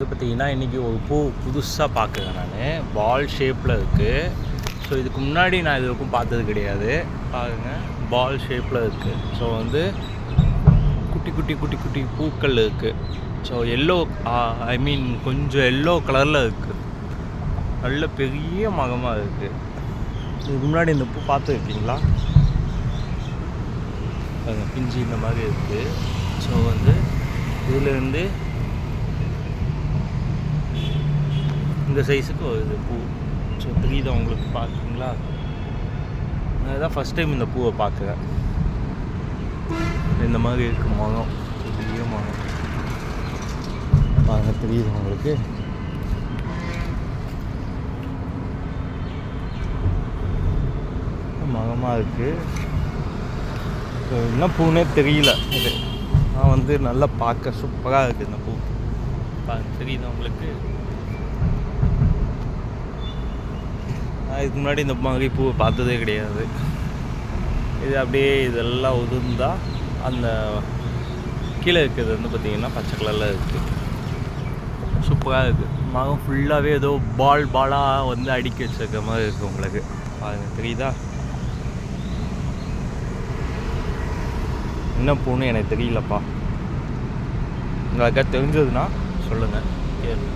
இது பார்த்திங்கன்னா இன்றைக்கி ஒரு பூ புதுசாக பார்க்குறேன் நான். பால் ஷேப்பில் இருக்குது ஸோ இதுக்கு முன்னாடி நான் இது வரைக்கும் பார்த்தது கிடையாது. பாருங்க பால் ஷேப்பில் இருக்குது ஸோ வந்து குட்டி குட்டி குட்டி குட்டி பூக்கள் இருக்குது ஸோ எல்லோ ஐ மீன் கொஞ்சம் எல்லோ கலரில் இருக்குது நல்ல பெரிய மகமாக இருக்குது இதுக்கு முன்னாடி இந்த பூ பார்த்துருக்கீங்களா பாருங்க பிஞ்சு இந்த மாதிரி இருக்குது ஸோ வந்து இதுலேருந்து இந்த சைஸுக்கு வருது பூ. ஸோ தெரியுதா உங்களுக்கு? பார்க்குறீங்களா? நான் தான் ஃபஸ்ட் டைம் இந்த பூவை பார்க்குறேன். இந்த மாதிரி இருக்கு மரம். பெரிய மரம். பாருங்க தெரியுது உங்களுக்கு? மரமாக இருக்குது என்ன பூனே தெரியல இது. நான் வந்து நல்லா பார்க்க சூப்பராக இருக்குது இந்த பூ. பாருங்க தெரியுது உங்களுக்கு? இதுக்கு முன்னாடி இந்த மாதிரி பூவை பார்த்ததே கிடையாது. இது அப்படியே இதெல்லாம் உதிர்ந்தால் அந்த கீழே இருக்கிறது வந்து பார்த்திங்கன்னா பச்சை கலரில் இருக்குது சூப்பராக இருக்குது மரம் ஃபுல்லாகவே ஏதோ பால் பாலாக வந்து அடிக்க வச்சிருக்க மாதிரி இருக்குது உங்களுக்கு. பாருங்கள் தெரியுதா? என்ன பூன்னு எனக்கு தெரியலப்பா. உங்களுக்கு தெரிஞ்சதுன்னா சொல்லுங்கள் கேளு